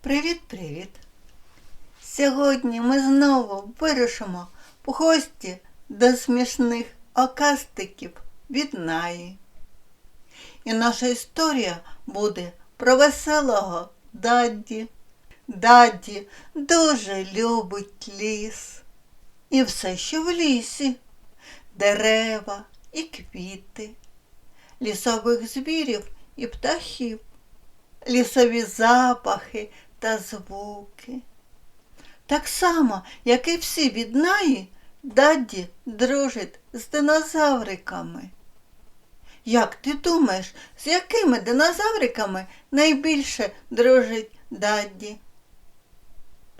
Привіт-привіт! Сьогодні ми знову вирушимо в гості до смішних окастиків від Наї. І наша історія буде про веселого Дадді. Дадді дуже любить ліс. І все, що в лісі, дерева і квіти, лісових звірів і птахів лісові запахи та звуки. Так само, як і всі від Наї, Дадді дружить з динозавриками. Як ти думаєш, з якими динозавриками найбільше дружить Дадді?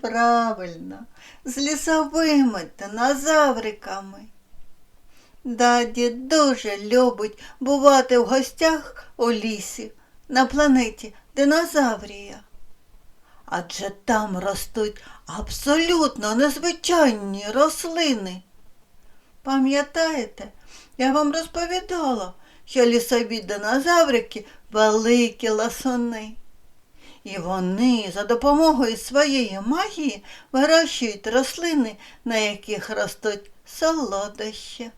Правильно, з лісовими динозавриками. Даді дуже любить бувати в гостях у лісі на планеті Динозаврія. Адже там ростуть абсолютно незвичайні рослини. Пам'ятаєте, я вам розповідала, що лісові динозаврики великі ласуни. І вони за допомогою своєї магії вирощують рослини, на яких ростуть солодощі.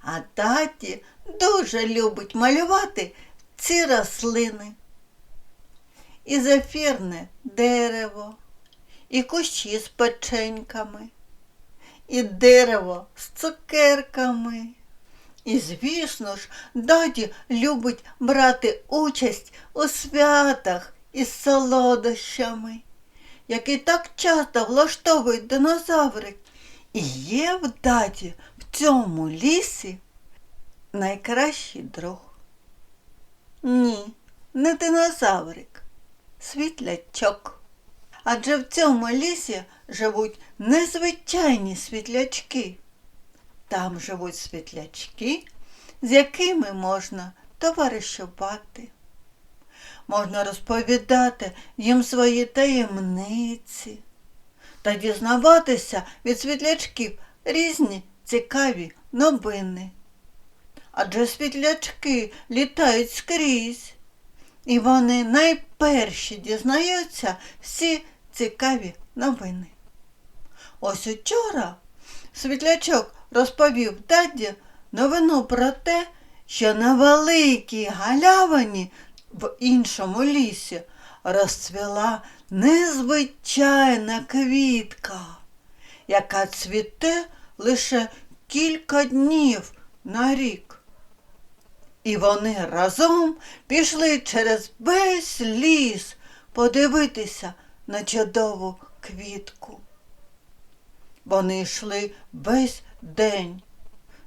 А таті дуже любить малювати ці рослини. І зефірне дерево, і кущі з печеньками, і дерево з цукерками. І, звісно ж, даді любить брати участь у святах із солодощами, які так часто влаштовують динозаври. І є в даді в цьому лісі найкращий друг. Ні, не динозаврик, світлячок. Адже в цьому лісі живуть незвичайні світлячки. Там живуть світлячки, з якими можна товаришувати. Можна розповідати їм свої таємниці та дізнаватися від світлячків різні цікаві новини. Адже світлячки літають скрізь, і вони найперші дізнаються всі цікаві новини. Ось учора світлячок розповів даді новину про те, що на великій галявині в іншому лісі розцвіла незвичайна квітка, яка цвіте лише кілька днів на рік. І вони разом пішли через весь ліс подивитися на чудову квітку. Вони йшли весь день.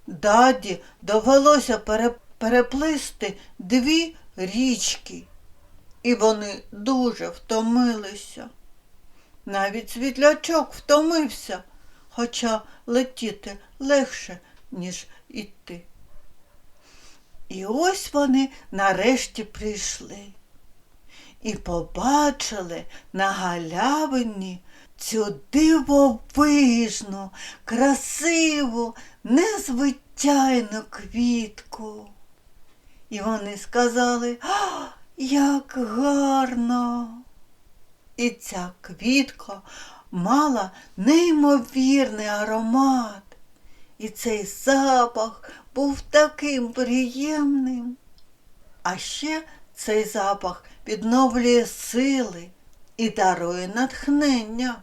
Даді довелося переплисти дві річки, і вони дуже втомилися. Навіть світлячок втомився, хоча летіти легше, ніж іти. І ось вони нарешті прийшли і побачили на галявині цю дивовижну, красиву, незвичайну квітку. І вони сказали, «А, як гарно! І ця квітка мала неймовірний аромат. І цей запах був таким приємним. А ще цей запах відновлює сили і дарує натхнення.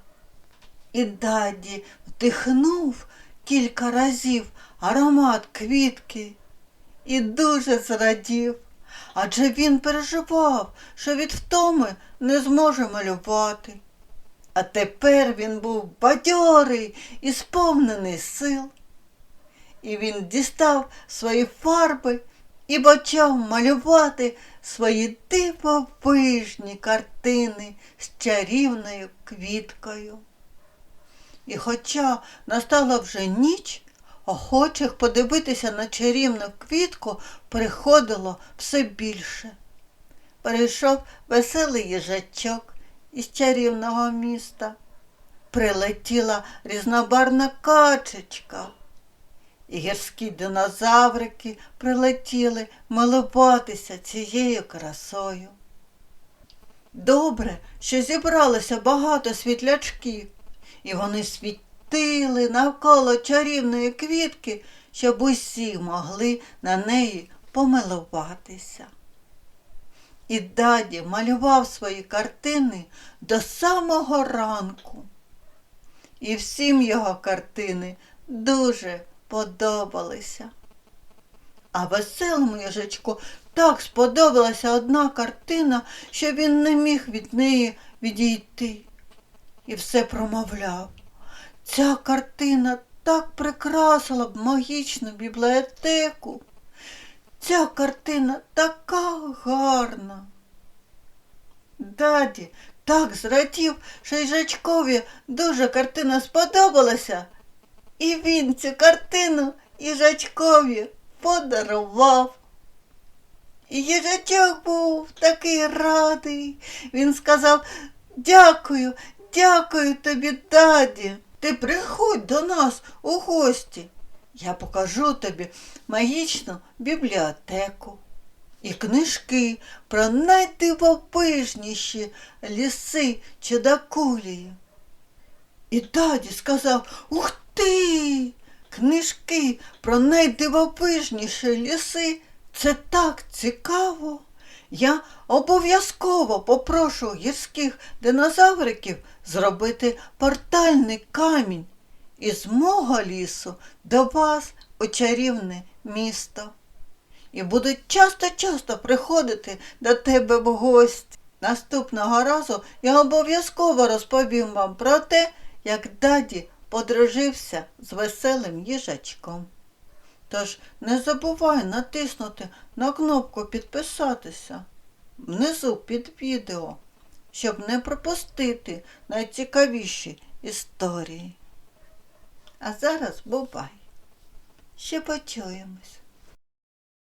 І Даді вдихнув кілька разів аромат квітки і дуже зрадів, адже він переживав, що від втоми не зможе малювати. А тепер він був бадьорий і сповнений сил. І він дістав свої фарби і почав малювати свої дивовижні картини з чарівною квіткою. І хоча настала вже ніч, охочих подивитися на чарівну квітку приходило все більше. Прийшов веселий їжачок із чарівного міста. Прилетіла різнобарна качечка. І гірські динозаврики прилетіли милуватися цією красою. Добре, що зібралося багато світлячків, і вони світили навколо чарівної квітки, щоб усі могли на неї помилуватися. І даді малював свої картини до самого ранку. І всім його картини дуже подобалися. А веселому їжачку так сподобалася одна картина, що він не міг від неї відійти. І все промовляв. Ця картина так прикрасила б магічну бібліотеку. Ця картина така гарна. Даді так зрадів, що їжачкові дуже картина сподобалася, і він цю картину їжачкові подарував. І їжачок був такий радий. Він сказав дякую, дякую тобі, даді. Ти приходь до нас у гості. Я покажу тобі магічну бібліотеку і книжки про найдивовижніші ліси Чудакулії. І даді сказав Ух ти! Книжки про найдивовижніші ліси це так цікаво. Я обов'язково попрошу гірських динозавриків зробити портальний камінь із мого лісу до вас у чарівне місто. І будуть часто-часто приходити до тебе в гості. Наступного разу я обов'язково розповім вам про те, як даді подружився з веселим їжачком. Тож не забувай натиснути на кнопку підписатися внизу під відео, щоб не пропустити найцікавіші історії. А зараз бувай. Ще почуємось.